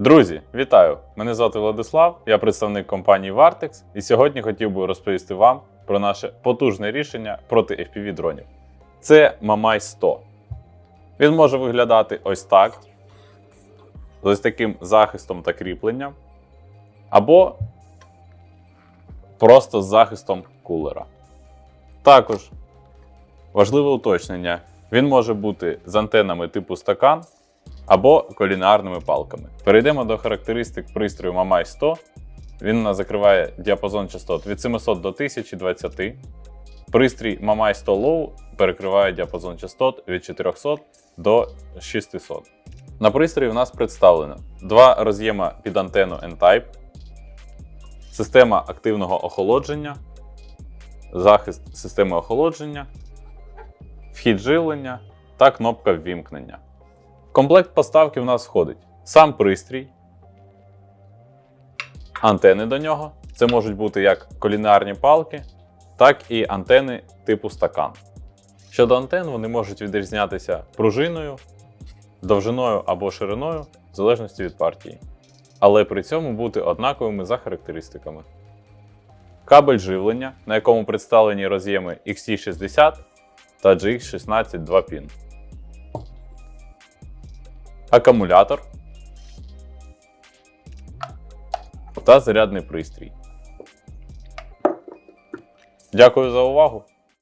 Друзі, вітаю! Мене звати Владислав, я представник компанії Vartex, і сьогодні хотів би розповісти вам про наше потужне рішення проти FPV дронів. Це Mamai 100. Він може виглядати ось так, з ось таким захистом та кріпленням, або просто з захистом кулера. Також важливе уточнення: він може бути з антенами типу стакан або колінарними палками. Перейдемо до характеристик пристрою Mamai 100. Він у нас закриває діапазон частот від 700 до 1020. Пристрій Mamai 100 Low перекриває діапазон частот від 400 до 600. На пристрої у нас представлено два роз'єма під антенну N-Type, система активного охолодження, захист системи охолодження, вхід живлення та кнопка ввімкнення. Комплект поставки в нас входить сам пристрій, антени до нього. Це можуть бути як колінарні палки, так і антени типу стакан. Щодо антен, вони можуть відрізнятися пружиною, довжиною або шириною, в залежності від партії, але при цьому бути однаковими за характеристиками. Кабель живлення, на якому представлені роз'єми XT60 та GX16 2 pin акумулятор та зарядний пристрій. Дякую за увагу!